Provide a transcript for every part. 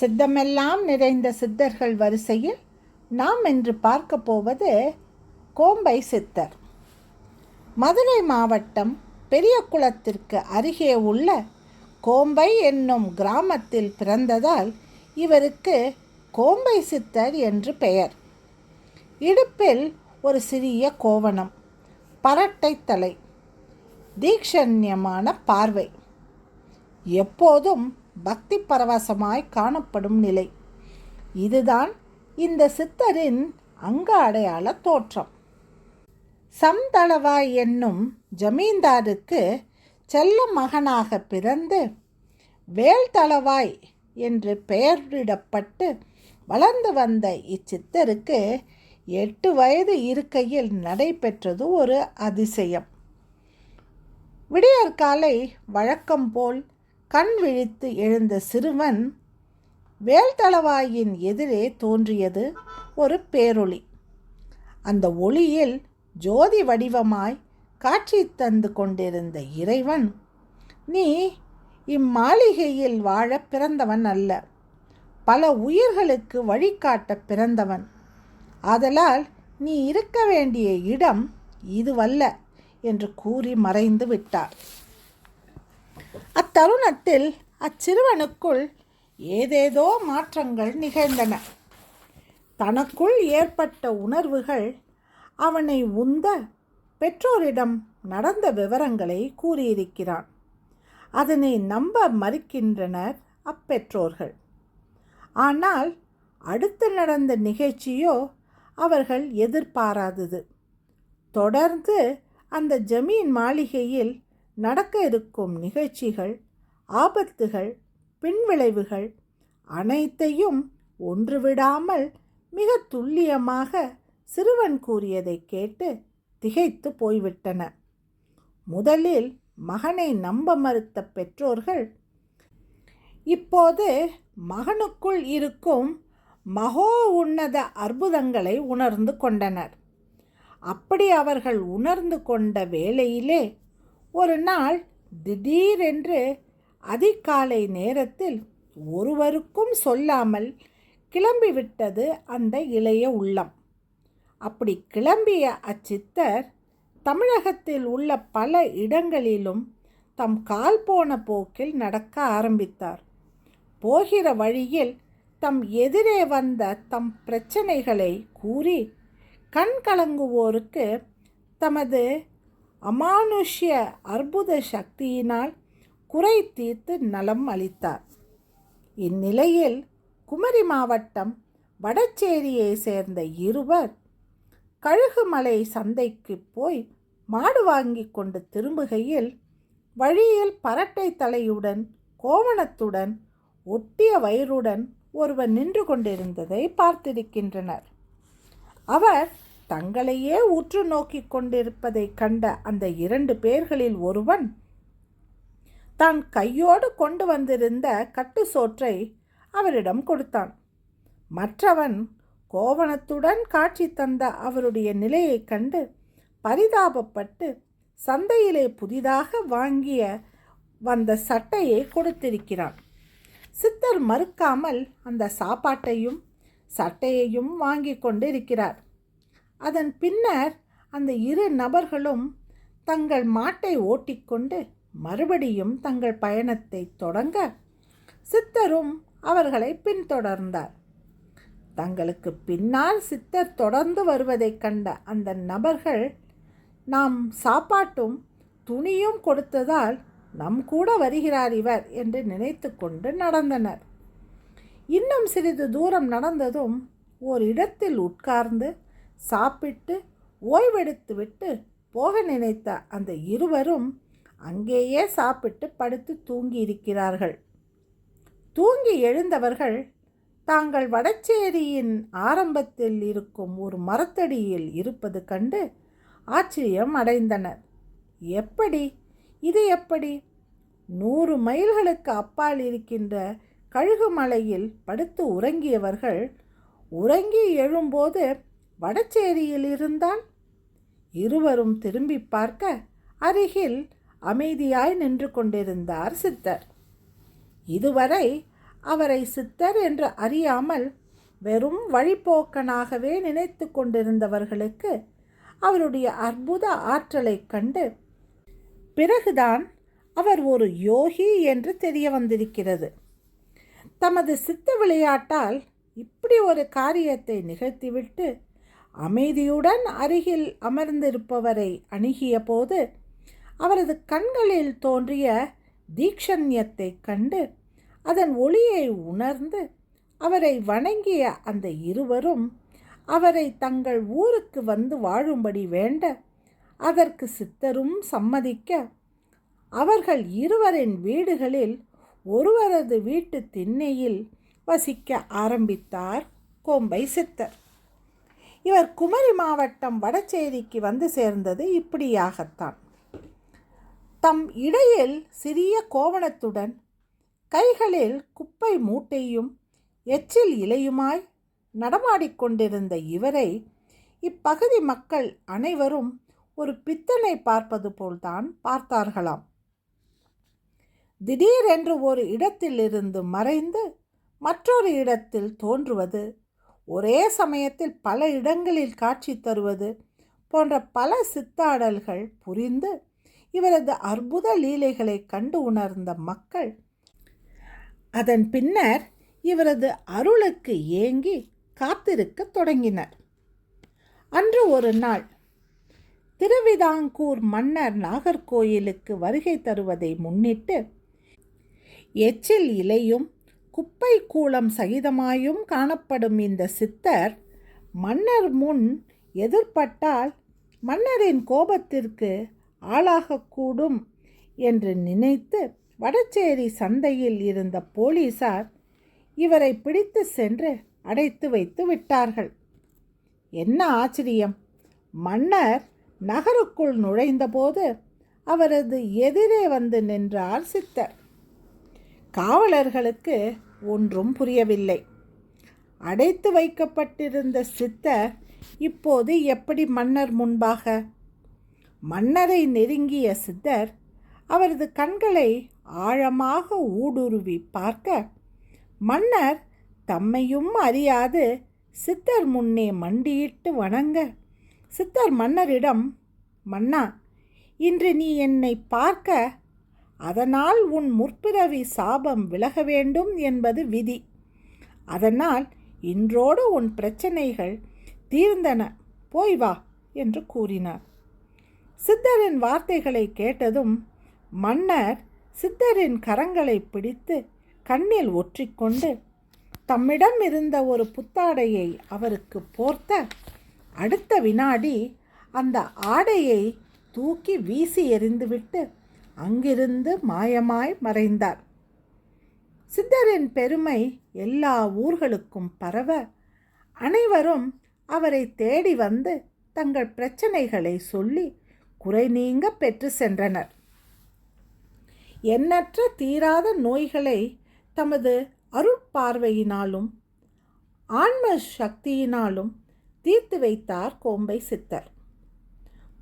சித்தமெல்லாம் நிறைந்த சித்தர்கள் வரிசையில் நாம் இன்று பார்க்க போவது கோம்பை சித்தர். மதுரை மாவட்டம் பெரியகுளத்திற்கு அருகே உள்ள கோம்பை என்னும் கிராமத்தில் பிறந்ததால் இவருக்கு கோம்பை சித்தர் என்று பெயர். இடுப்பில் ஒரு சிறிய கோவணம் பரட்டை தலை தீக்ஷண்யமான பார்வை. எப்போதும் பக்தி பரவசமாய் காணப்படும் நிலை. இதுதான் இந்த சித்தரின் அங்க அடையாள தோற்றம். சம்தளவாய் என்னும் ஜமீன்தாருக்கு செல்ல மகனாக பிறந்து வேல்தளவாய் என்று பெயரிடப்பட்டு வளர்ந்து வந்த இச்சித்தருக்கு எட்டு வயது இருக்கையில் நடைபெற்றது ஒரு அதிசயம். விடியற்காலை வழக்கம் போல் கண் விழித்து எழுந்த சிறுவன் வேல்தளவாயின் எதிரே தோன்றியது ஒரு பேரொளி. அந்த ஒளியில் ஜோதி வடிவமாய் காட்சி தந்து கொண்டிருந்த இறைவன் நீ இம்மாளிகையில் வாழ பிறந்தவன் அல்ல பல உயிர்களுக்கு வழிகாட்ட பிறந்தவன். ஆதலால் நீ இருக்க வேண்டிய இடம் இதுவல்ல என்று கூறி மறைந்து விட்டார் அத்தருணத்தில் அச்சிறுவனுக்குள் ஏதேதோ மாற்றங்கள் நிகழ்ந்தன. தனக்குள் ஏற்பட்ட உணர்வுகள் அவனை உந்த பெற்றோரிடம் நடந்த விவரங்களை கூறியிருக்கிறான். அதனை நம்ப மறுக்கின்றனர் அப்பெற்றோர்கள். ஆனால் அடுத்து நடந்த நிகழ்ச்சியோ அவர்கள் எதிர்பாராதது. தொடர்ந்து அந்த ஜமீன் மாளிகையில் நடக்க இருக்கும் நிகழ்ச்சிகள் ஆபத்துகள் பின்விளைவுகள் அனைத்தையும் ஒன்றுவிடாமல் மிக துல்லியமாக சிறுவன் கூறியதை கேட்டு திகைத்து போய்விட்டன. முதலில் மகனை நம்ப மறுத்த பெற்றோர்கள் இப்போது மகனுக்குள் இருக்கும் மகோ உன்னத அற்புதங்களை உணர்ந்து கொண்டனர். அப்படி அவர்கள் உணர்ந்து கொண்ட வேளையிலே ஒரு நாள் திடீரென்று அதிகாலை நேரத்தில் ஒருவருக்கும் சொல்லாமல் கிளம்பிவிட்டது அந்த இளைய உள்ளம். அப்படி கிளம்பிய அச்சித்தர் தமிழகத்தில் உள்ள பல இடங்களிலும் தம் கால் போன போக்கில் நடக்க ஆரம்பித்தார். போகிற வழியில் தம் எதிரே வந்த தம் பிரச்சனைகளை கூறி கண் கலங்குவோருக்கு தமது அமானுஷ்ய அற்புத சக்தியினால் குறை தீர்த்து நலம் அளித்தார். இந்நிலையில் குமரி மாவட்டம் வடச்சேரியை சேர்ந்த இருவர் கழுகுமலை சந்தைக்கு போய் மாடு வாங்கி கொண்டு திரும்புகையில் வழியில் பரட்டை தலையுடன் கோவணத்துடன் ஒட்டிய வயிறுடன் ஒருவர் நின்று கொண்டிருந்ததை பார்த்திருக்கின்றனர். அவர் தங்களையே உற்று நோக்கி கொண்டிருப்பதை கண்ட அந்த இரண்டு பேர்களில் ஒருவன் தான் கையோடு கொண்டு வந்திருந்த கட்டு சோற்றை அவரிடம் கொடுத்தான். மற்றவன் கோவணத்துடன் காட்சி தந்த அவருடைய நிலையைக் கண்டு பரிதாபப்பட்டு சந்தையிலே புதிதாக வாங்கிய வந்த சட்டையை கொடுத்திருக்கிறான். சித்தர் மறுக்காமல் அந்த சாப்பாட்டையும் சட்டையையும் வாங்கி கொண்டு இருக்கிறார் அதன் பின்னர் அந்த இரு நபர்களும் தங்கள் மாட்டை ஓட்டிக்கொண்டு மறுபடியும் தங்கள் பயணத்தை தொடங்க சித்தரும் அவர்களை பின்தொடர்ந்தார். தங்களுக்கு பின்னால் சித்தர் தொடர்ந்து வருவதைக் கண்ட அந்த நபர்கள் நாம் சாப்பாட்டும் துணியும் கொடுத்ததால் நம் கூட வருகிறார் இவர் என்று நினைத்து கொண்டு நடந்தனர். இன்னும் சிறிது தூரம் நடந்ததும் ஓர் இடத்தில் உட்கார்ந்து சாப்பிட்டு ஓய்வெடுத்துவிட்டு போக நினைத்த அந்த இருவரும் அங்கேயே சாப்பிட்டு படுத்து தூங்கி இருக்கிறார்கள் தூங்கி எழுந்தவர்கள் தாங்கள் வடச்சேரியின் ஆரம்பத்தில் இருக்கும் ஒரு மரத்தடியில் இருப்பது கண்டு ஆச்சரியம் அடைந்தனர். எப்படி? இது எப்படி? நூறு மைல்களுக்கு அப்பால் இருக்கின்ற கழுகுமலையில் படுத்து உறங்கியவர்கள் உறங்கி எழும்போது வடச்சேரியில் இருந்தால் இருவரும் திரும்பி பார்க்க அருகில் அமைதியாய் நின்று கொண்டிருந்தார் சித்தர். இதுவரை அவரை சித்தர் என்று அறியாமல் வெறும் வழிப்போக்கனாகவே நினைத்து கொண்டிருந்தவர்களுக்கு அவருடைய அற்புத ஆற்றலைக் கண்டு பிறகுதான் அவர் ஒரு யோகி என்று தெரிய வந்திருக்கிறது. தமது சித்த விளையாட்டால் இப்படி ஒரு காரியத்தை நிகழ்த்திவிட்டு அமைதியுடன் அருகில் அமர்ந்திருப்பவரை அணுகிய போது அவரது கண்களில் தோன்றிய தீக்ஷண்யத்தை கண்டு அதன் ஒளியை உணர்ந்து அவரை வணங்கிய அந்த இருவரும் அவரை தங்கள் ஊருக்கு வந்து வாழும்படி வேண்ட அதற்கு சித்தரும் சம்மதிக்க அவர்கள் இருவரின் வீடுகளில் ஒருவரது வீட்டு திண்ணையில் வசிக்க ஆரம்பித்தார் கோம்பை சித்தர். இவர் குமரி மாவட்டம் வடச்சேரிக்கு வந்து சேர்ந்தது இப்படியாகத்தான். தம் இடையில் சிறிய கோவணத்துடன் கைகளில் குப்பை மூட்டையும் எச்சில் இலையுமாய் நடமாடிக்கொண்டிருந்த இவரை இப்பகுதி மக்கள் அனைவரும் ஒரு பித்தனை பார்ப்பது போல்தான் பார்த்தார்களாம். திடீரென்று ஒரு இடத்திலிருந்து மறைந்து மற்றொரு இடத்தில் தோன்றுவது ஒரே சமயத்தில் பல இடங்களில் காட்சி தருவது போன்ற பல சித்தாடல்கள் புரிந்து இவரது அற்புத லீலைகளை கண்டு உணர்ந்த மக்கள். அதன் பின்னர் இவரது அருளுக்கு ஏங்கி காத்திருக்க தொடங்கினர். அன்று ஒரு நாள் திருவிதாங்கூர் மன்னர் நாகர்கோயிலுக்கு வருகை தருவதை முன்னிட்டு எச்சில் இலையும் குப்பை கூளம் சகிதமாயும் காணப்படும் இந்த சித்தர் மன்னர் முன் எதிர்பட்டால் மன்னரின் கோபத்திற்கு ஆளாகக்கூடும் என்று நினைத்து வடச்சேரி சந்தையில் இருந்த போலீசார் இவரை பிடித்து சென்று அடைத்து வைத்து விட்டார்கள். என்ன ஆச்சரியம்! மன்னர் நகருக்குள் நுழைந்தபோது அவரது எதிரே வந்து நின்றார் சித்தர். காவலர்களுக்கு ஒன்றும் புரியவில்லை. அடைத்து வைக்கப்பட்டிருந்த சித்தர் இப்போது எப்படி மன்னர் முன்பாக? மன்னரை நெருங்கிய சித்தர் அவரது கண்களை ஆழமாக ஊடுருவி பார்க்க மன்னர் தம்மையும் அறியாது சித்தர் முன்னே மண்டியிட்டு வணங்க சித்தர் மன்னரிடம் மன்னா இன்று நீ என்னை பார்க்க அதனால் உன் முற்பிறவி சாபம் விலக வேண்டும் என்பது விதி. அதனால் இன்றோடு உன் பிரச்சனைகள் தீர்ந்தன போய் வா என்று கூறினார். சித்தரின் வார்த்தைகளை கேட்டதும் மன்னர் சித்தரின் கரங்களை பிடித்து கண்ணில் ஒற்றிக்கொண்டு தம்மிடம் இருந்த ஒரு புத்தாடையை அவருக்கு போர்த்த அடுத்த வினாடி அந்த ஆடையை தூக்கி வீசி எறிந்துவிட்டு அங்கிருந்து மாயமாய் மறைந்தார். சித்தரின் பெருமை எல்லா ஊர்களுக்கும் பரவ அனைவரும் அவரை தேடி வந்து தங்கள் பிரச்சனைகளை சொல்லி குறை நீங்க பெற்று சென்றனர். எண்ணற்ற தீராத நோய்களை தமது அருட்பார்வையினாலும் ஆன்ம சக்தியினாலும் தீர்த்து வைத்தார் கோம்பை சித்தர்.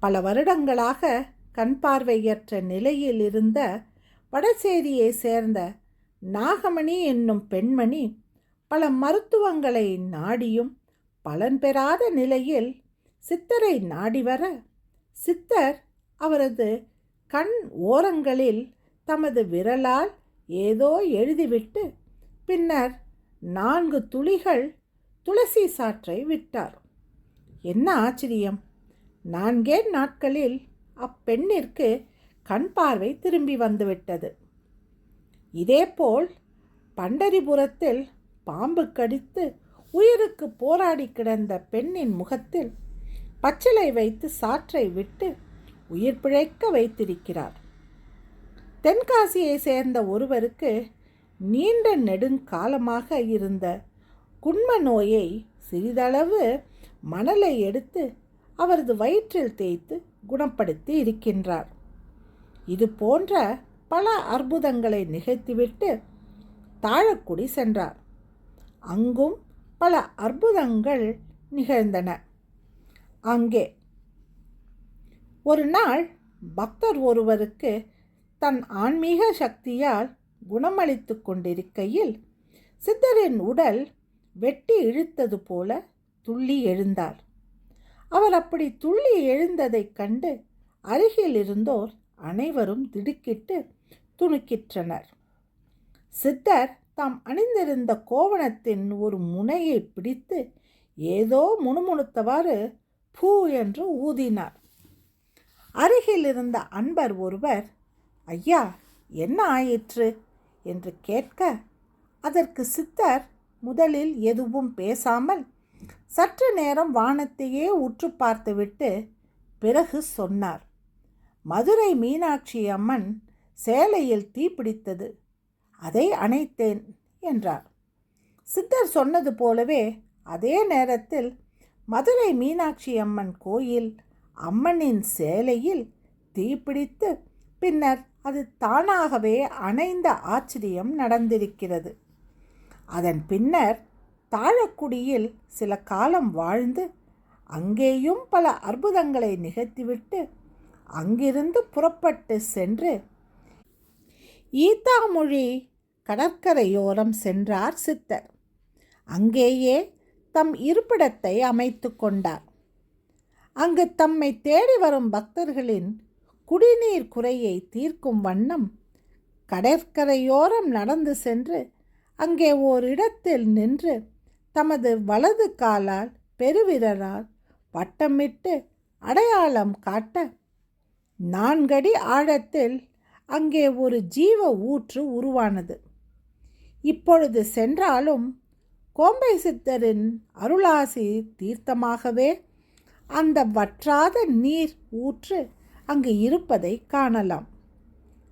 பல வருடங்களாக கண் பார்வையற்ற நிலையில் இருந்த வடசேரியை சேர்ந்த நாகமணி என்னும் பெண்மணி பல மருத்துவங்களை நாடியும் பலன் பெறாத நிலையில் சித்தரை நாடி வர சித்தர் அவரது கண் ஓரங்களில் தமது விரலால் ஏதோ எழுதிவிட்டு பின்னர் நான்கு துளிகள் துளசி சாற்றை விட்டார். என்ன ஆச்சரியம்? நான்கே நாட்களில் அப்பெண்ணிற்கு கண் பார்வை திரும்பி வந்துவிட்டது. இதேபோல் பண்டரிபுரத்தில் பாம்பு கடித்து உயிருக்கு போராடி கிடந்த பெண்ணின் முகத்தில் பச்சிலை வைத்து சாற்றை விட்டு உயிர் பிழைக்க வைத்திருக்கிறார். தென்காசியை சேர்ந்த ஒருவருக்கு நீண்ட நெடுங்காலமாக இருந்த குண்ம நோயை சிறிதளவு மணலை எடுத்து அவரது வயிற்றில் தேய்த்து குணப்படுத்தி இருக்கின்றார். இது போன்ற பல அற்புதங்களை நிகழ்த்திவிட்டு தாழக்குடி சென்றார். அங்கும் பல அற்புதங்கள் நிகழ்ந்தன. அங்கே ஒரு நாள் பக்தர் ஒருவருக்கு தன் ஆன்மீக சக்தியால் குணமளித்து கொண்டிருக்கையில் சித்தரின் உடல் வெட்டி இழுத்தது போல துள்ளி எழுந்தார். அவர் அப்படி துள்ளி எழுந்ததைக் கண்டு அருகில் இருந்தோர் அனைவரும் திடுக்கிட்டு துணுக்கிற்றனர். சித்தர் தாம் அணிந்திருந்த கோவணத்தின் ஒரு முனையை பிடித்து ஏதோ முணுமுணுத்தவாறு பூ என்று ஊதினார். அருகில் இருந்த அன்பர் ஒருவர் ஐயா என்ன ஆயிற்று? என்று கேட்க அதற்கு சித்தர் முதலில் எதுவும் பேசாமல் சற்று நேரம் வானத்தையே உற்று பார்த்துவிட்டு பிறகு சொன்னார். மதுரை மீனாட்சி அம்மன் சேலையில் தீப்பிடித்தது அதை அணைத்தேன் என்றார். சித்தர் சொன்னது போலவே அதே நேரத்தில் மதுரை மீனாட்சி அம்மன் கோயில் அம்மனின் சேலையில் தீப்பிடித்து பின்னர் அது தானாகவே அணைந்த ஆச்சரியம் நடந்திருக்கிறது. அதன் பின்னர் தாழக்குடியில் சில காலம் வாழ்ந்து அங்கேயும் பல அற்புதங்களை நிகழ்த்திவிட்டு அங்கிருந்து புறப்பட்டு சென்று ஈத்தாமொழி கடற்கரையோரம் சென்றார் சித்தர். அங்கேயே தம் இருப்பிடத்தை அமைத்து கொண்டார். அங்கு தம்மை தேடி வரும் பக்தர்களின் குடிநீர் குறையை தீர்க்கும் வண்ணம் கடற்கரையோரம் நடந்து சென்று அங்கே ஓரிடத்தில் நின்று தமது வலது காலால் பெருவிரலால் வட்டமிட்டு அடையாளம் காட்ட நான்கடி ஆழத்தில் அங்கே ஒரு ஜீவ ஊற்று உருவானது. இப்பொழுது சென்றாலும் கோம்பை சித்தரின் அருளாசி தீர்த்தமாகவே அந்த வற்றாத நீர் ஊற்று அங்கு இருப்பதை காணலாம்.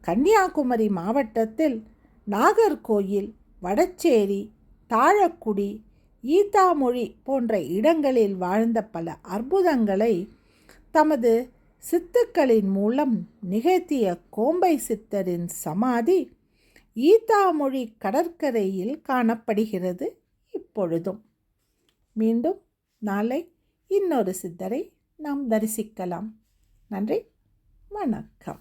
கன்னியாகுமரி மாவட்டத்தில் நாகர்கோயில் வடச்சேரி தாழக்குடி ஈத்தாமொழி போன்ற இடங்களில் வாழ்ந்த பல அற்புதங்களை தமது சித்துக்களின் மூலம் நிகழ்த்திய கோம்பை சித்தரின் சமாதி ஈத்தாமொழி கடற்கரையில் காணப்படுகிறது இப்பொழுதும். மீண்டும் நாளை இன்னொரு சித்தரை நாம் தரிசிக்கலாம். நன்றி வணக்கம்.